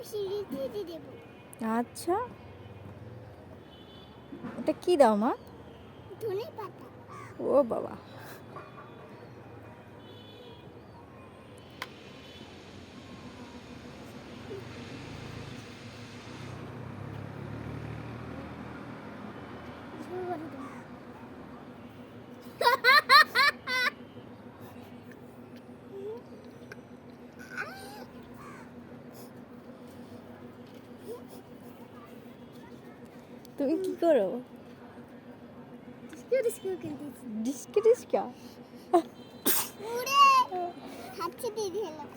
আমি সিঁড়িতে দিয়ে দেবো। আচ্ছা। ওটা কি দাও মা? ধনে পাতা ও বাবা শুরু করে দেবো তুমি কি করো? ডিস্কি ডিস্কা উড়ে হাতছে দিয়ে দিলাম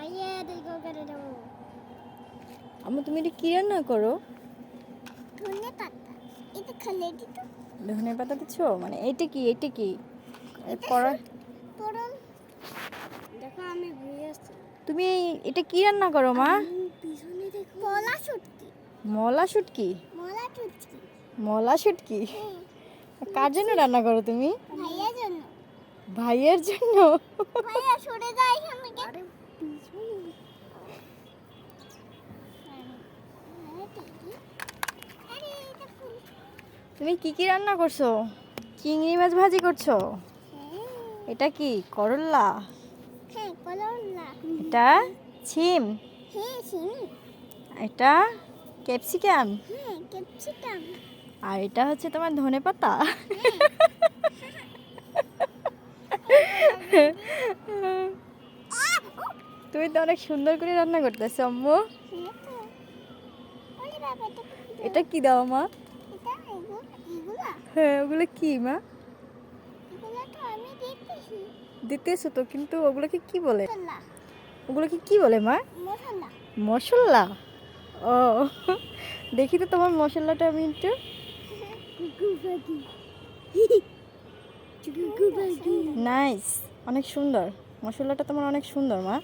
আইয়ে দেখো করে দেবো। আমু তুমি এটা কি রান্না করো? ধনে পাতা। এটা খেলে দিত ধনে পাতা দিচ্ছ? মানে এটা কি এটা কি? এটা দেখো আমি ঘুরে আসছি। তুমি এটা কি রান্না করো মা? পিছনে দেখো। মলা শুটকি। মলা শুটকি? মলা শুটকি। মলা শুটকি? কার জন্য রান্না করো তুমি? ভাইয়ার জন্য। ভাইয়ের জন্য? ভাইয়া সরে যায় এখান থেকে আরে পিছনে তুমি কি কি রান্না করছ? চিংড়ি মাছ ভাজি করছ? হ্যাঁ এটা কি করল্লা হ্যাঁ এটা ছিম। হ্যাঁ এটা ক্যাপসিকাম? হ্যাঁ ক্যাপসিকাম। আর এটা হচ্ছে তোমার ধনে পাতা। তুমি তো অনেক সুন্দর করে রান্না করতেছো আম্মু। এটা কি দাও মা? হ্যাঁ ওগুলো কি মা এগুলো তো আমি দেখতেছি দিতেছো তো কিন্তু ওগুলোকে কি বলে? ওগুলোকে কি বলে মা? মশলা। ও দেখি তো তোমার মশলাটা আমি একটু নাইস অনেক সুন্দর। মশলাটা তোমার অনেক সুন্দর মা।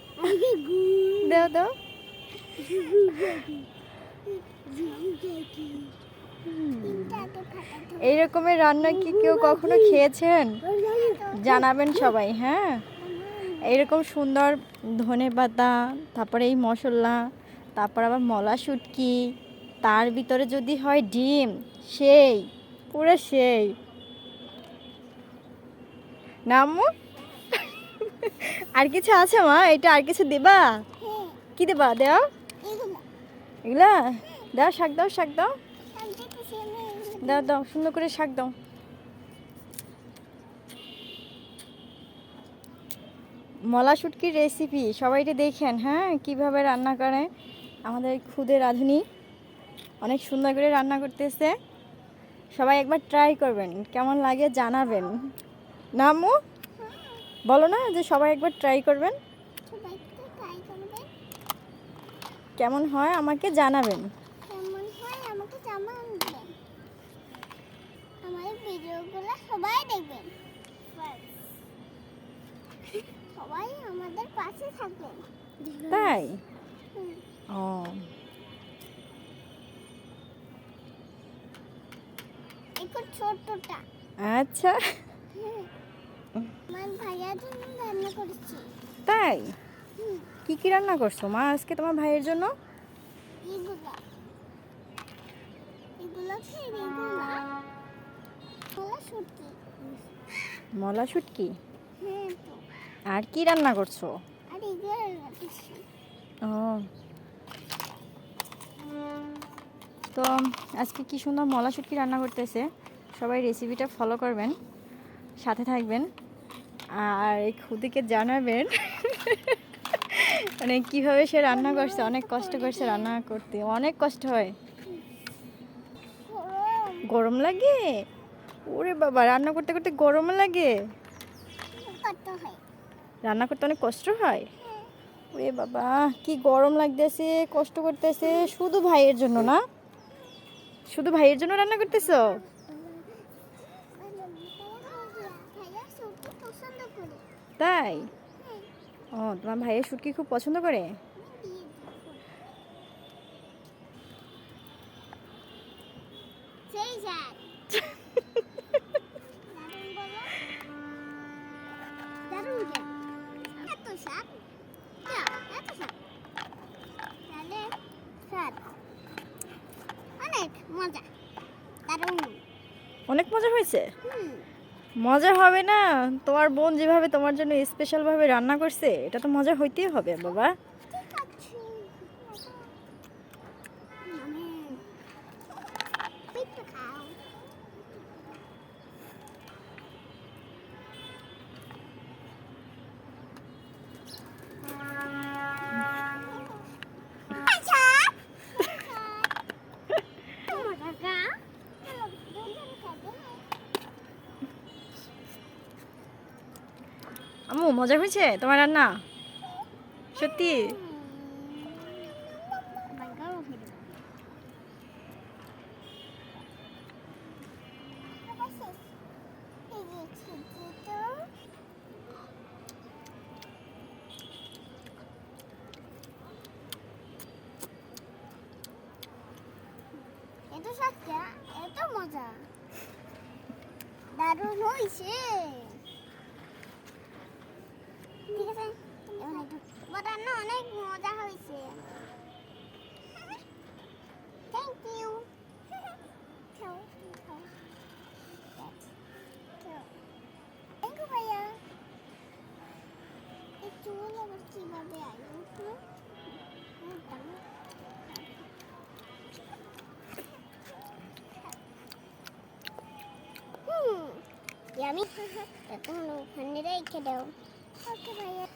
দাও দাও। এই রকমের রান্না কি কেউ কখনো খেয়েছেন? জানাবেন সবাই হ্যাঁ? এইরকম সুন্দর ধনে পাতা তারপরে এই মশলা তারপর আবার মলা শুটকি তার ভিতরে যদি হয় ডিম সেই পুরো সেই। নামু আর কিছু আছে মা? এটা আর কিছু দেবা? হ্যাঁ। কি দেবা? দাও। এগুলা? দাও শাক দাও শাক দাও। দাও দাও সুন্দর করে শাক দাও। মলা শুটকির রেসিপি সবাই এটা দেখেন হ্যাঁ? কীভাবে রান্না করে। আমাদের খুদে রাঁধুনি অনেক সুন্দর করে রান্না করতেছে। সবাই একবার ট্রাই করবেন কেমন লাগে জানাবেন। নামু বলো না যে সবাই একবার ট্রাই করবেন। কেমন হয় আমাকে জানাবেন। আমাদের পাশে থাকবেন। তাই? ও। একটু ছোটটা। আচ্ছা। আমার ভাইয়ার জন্য রান্না করেছি। তাই? কি কি রান্না করছ? মা আজকে তোমার ভাইয়ের জন্য? এগুলা। এগুলো কি এগুলা এগুলো সত্যি মলা শুটকি হ্যাঁ আর কি রান্না করছ? ও। তো আজকে কি সুন্দর মলা শুটকি রান্না করতেছে? সবাই রেসিপিটা ফলো করবেন সাথে থাকবেন আর এই খুদিকে জানাবেন মানে কীভাবে সে রান্না করছে অনেক কষ্ট করছে রান্না করতে অনেক কষ্ট হয়। গরম লাগে? ওরে বাবা রান্না করতে করতে গরম লাগে? রান্না করতে অনেক কষ্ট হয়? ওরে বাবা, কি গরম লাগতেছে, কষ্ট করতেছে, শুধু ভাইয়ের জন্য না? শুধু ভাইয়ের জন্য রান্না করতেছো? তাই? ও, তোমার ভাইয়ের শুটকি খুব পছন্দ করে? অনেক মজা হয়েছে? মজা হবে না, তোমার বোন যেভাবে তোমার জন্য স্পেশালভাবে রান্না করছে, এটা তো মজা হইতেই হবে, বাবা। মজা হয়েছে তোমার রান্না? সত্যি? এত মজা। দারুণ হয়েছে ঠিক আছে এবার একটু বাটানো অনেক মজা হয়েছে থ্যাংক ইউ খাও খাও থ্যাংক ইউ ভাইয়া এই চুল আবার কীভাবে আইলো তো হুম আমি তুমি ওখানে রেখে দাও ওকে ভাইয়া